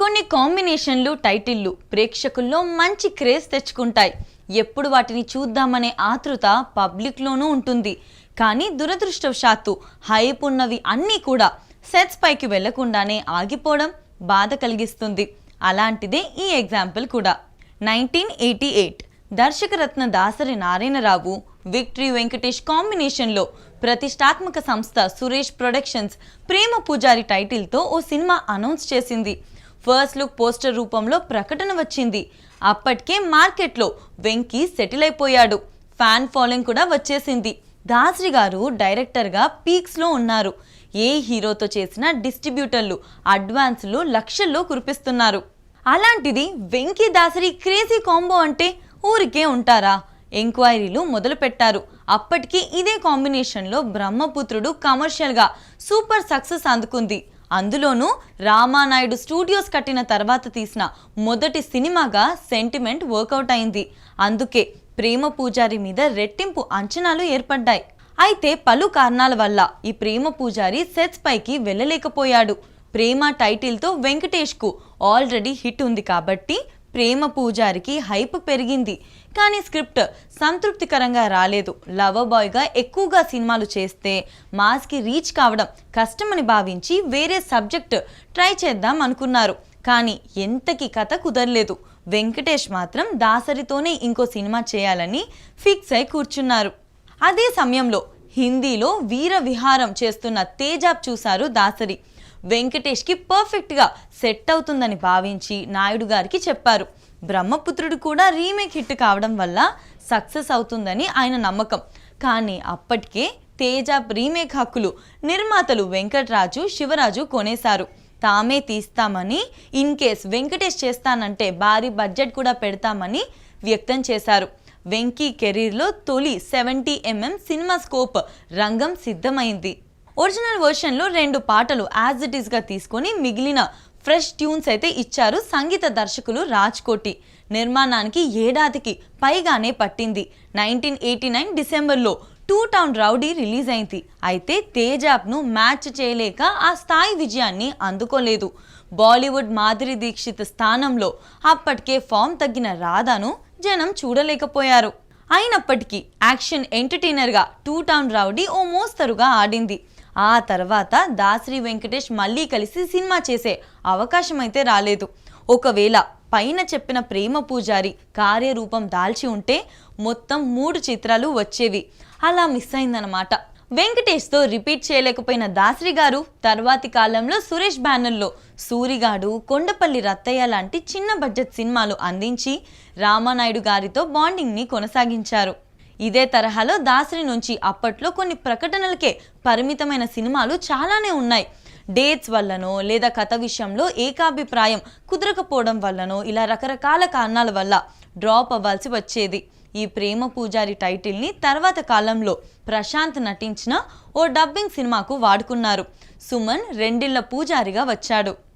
కొన్ని కాంబినేషన్లు టైటిల్లు ప్రేక్షకుల్లో మంచి క్రేజ్ తెచ్చుకుంటాయి. ఎప్పుడు వాటిని చూద్దామనే ఆతృత పబ్లిక్లోనూ ఉంటుంది. కానీ దురదృష్టవశాత్తు హైప్ ఉన్నవి అన్నీ కూడా సెట్స్ పైకి వెళ్ళకుండానే ఆగిపోవడం బాధ కలిగిస్తుంది. అలాంటిదే ఈ ఎగ్జాంపుల్ కూడా. నైన్టీన్ ఎయిటీ ఎయిట్ దర్శకరత్న దాసరి నారాయణరావు విక్టరీ వెంకటేష్ కాంబినేషన్లో ప్రతిష్టాత్మక సంస్థ సురేష్ ప్రొడక్షన్స్ ప్రేమ పూజారి టైటిల్తో ఓ సినిమా అనౌన్స్ చేసింది. ఫస్ట్ లుక్ పోస్టర్ రూపంలో ప్రకటన వచ్చింది. అప్పటికే మార్కెట్లో వెంకీ సెటిల్ అయిపోయాడు. ఫ్యాన్ ఫాలోయింగ్ కూడా వచ్చేసింది. దాసరి గారు డైరెక్టర్గా పీక్స్లో ఉన్నారు. ఏ హీరోతో చేసిన డిస్ట్రిబ్యూటర్లు అడ్వాన్స్లు లక్షల్లో కురిపిస్తున్నారు. అలాంటిది వెంకీ దాసరి క్రేజీ కాంబో అంటే ఊరికే ఉంటారా? ఎంక్వైరీలు మొదలు పెట్టారు అప్పటికి ఇదే కాంబినేషన్లో బ్రహ్మపుత్రుడు కమర్షియల్గా సూపర్ సక్సెస్ అందుకుంది. అందులోనూ రామానాయుడు స్టూడియోస్ కట్టిన తర్వాత తీసిన మొదటి సినిమాగా సెంటిమెంట్ వర్కౌట్ అయింది. అందుకే ప్రేమ పూజారి మీద రెట్టింపు అంచనాలు ఏర్పడ్డాయి. అయితే పలు కారణాల వల్ల ఈ ప్రేమ పూజారి సెట్స్ పైకి వెళ్ళలేకపోయాడు. ప్రేమ టైటిల్తో వెంకటేష్కు ఆల్రెడీ హిట్ ఉంది కాబట్టి ప్రేమ పూజారికి హైప్ పెరిగింది. కానీ స్క్రిప్ట్ సంతృప్తికరంగా రాలేదు. లవర్ బాయ్గా ఎక్కువగా సినిమాలు చేస్తే మాస్కి రీచ్ కావడం కష్టమని భావించి వేరే సబ్జెక్ట్ ట్రై చేద్దాం అనుకున్నారు. కానీ ఎంతకి కథ కుదరలేదు. వెంకటేష్ మాత్రం దాసరితోనే ఇంకో సినిమా చేయాలని ఫిక్స్ అయి కూర్చున్నారు. అదే సమయంలో హిందీలో వీర విహారం చేస్తున్న తేజాబ్ చూశారు దాసరి. వెంకటేష్కి పర్ఫెక్ట్గా సెట్ అవుతుందని భావించి నాయుడు గారికి చెప్పారు. బ్రహ్మపుత్రుడు కూడా రీమేక్ హిట్ కావడం వల్ల సక్సెస్ అవుతుందని ఆయన నమ్మకం. కానీ అప్పటికే తేజ రీమేక్ హక్కులు నిర్మాతలు వెంకట్రాజు శివరాజు కొనేశారు. తామే తీస్తామని ఇన్ కేస్ వెంకటేష్ చేస్తానంటే భారీ బడ్జెట్ కూడా పెడతామని వ్యక్తం చేశారు. వెంకీ కెరీర్లో తొలి సెవెంటీ ఎంఎం సినిమా స్కోప్ రంగం సిద్ధమైంది. ఒరిజినల్ వర్షన్లో రెండు పాటలు యాజ్ ఇట్ ఈస్గా తీసుకొని మిగిలిన ఫ్రెష్ ట్యూన్స్ అయితే ఇచ్చారు సంగీత దర్శకులు రాజ్ కోటి నిర్మాణానికి ఏడాదికి పైగానే పట్టింది. నైన్టీన్ ఎయిటీ నైన్ డిసెంబర్లో టూ టౌన్ రౌడీ రిలీజ్ అయింది. అయితే తేజాబ్ను మ్యాచ్ చేయలేక ఆ స్థాయి విజయాన్ని అందుకోలేదు. బాలీవుడ్ మాధురి దీక్షిత్ స్థానంలో అప్పటికే ఫామ్ తగ్గిన రాధాను జనం చూడలేకపోయారు. అయినప్పటికీ యాక్షన్ ఎంటర్టైనర్గా టూ టౌన్ రౌడీ ఓ మోస్తరుగా ఆడింది. ఆ తర్వాత దాసరి వెంకటేష్ మళ్ళీ కలిసి సినిమా చేసే అవకాశం అయితే రాలేదు. ఒకవేళ పైన చెప్పిన ప్రేమ పూజారి కార్యరూపం దాల్చి ఉంటే మొత్తం మూడు చిత్రాలు వచ్చేవి. అలా మిస్ అయిందనమాట వెంకటేష్తో రిపీట్ చేయలేకపోయిన దాసరి గారు తర్వాతి కాలంలో సురేష్ బ్యానర్లో సూరిగాడు కొండపల్లి రత్తయ్య లాంటి చిన్న బడ్జెట్ సినిమాలు అందించి రామానాయుడు గారితో బాండింగ్ని కొనసాగించారు. ఇదే తరహాలో దాసరి నుంచి అప్పట్లో కొన్ని ప్రకటనలకే పరిమితమైన సినిమాలు చాలానే ఉన్నాయి. డేట్స్ వల్లనో లేదా కథ విషయంలో ఏకాభిప్రాయం కుదరకపోవడం వల్లనో ఇలా రకరకాల కారణాల వల్ల డ్రాప్ అవ్వాల్సి వచ్చేది. ఈ ప్రేమ పూజారి టైటిల్ని తర్వాత కాలంలో ప్రశాంత్ నటించిన ఓ డబ్బింగ్ సినిమాకు వాడుకున్నారు. సుమన్ రెండిళ్ళ పూజారిగా వచ్చాడు.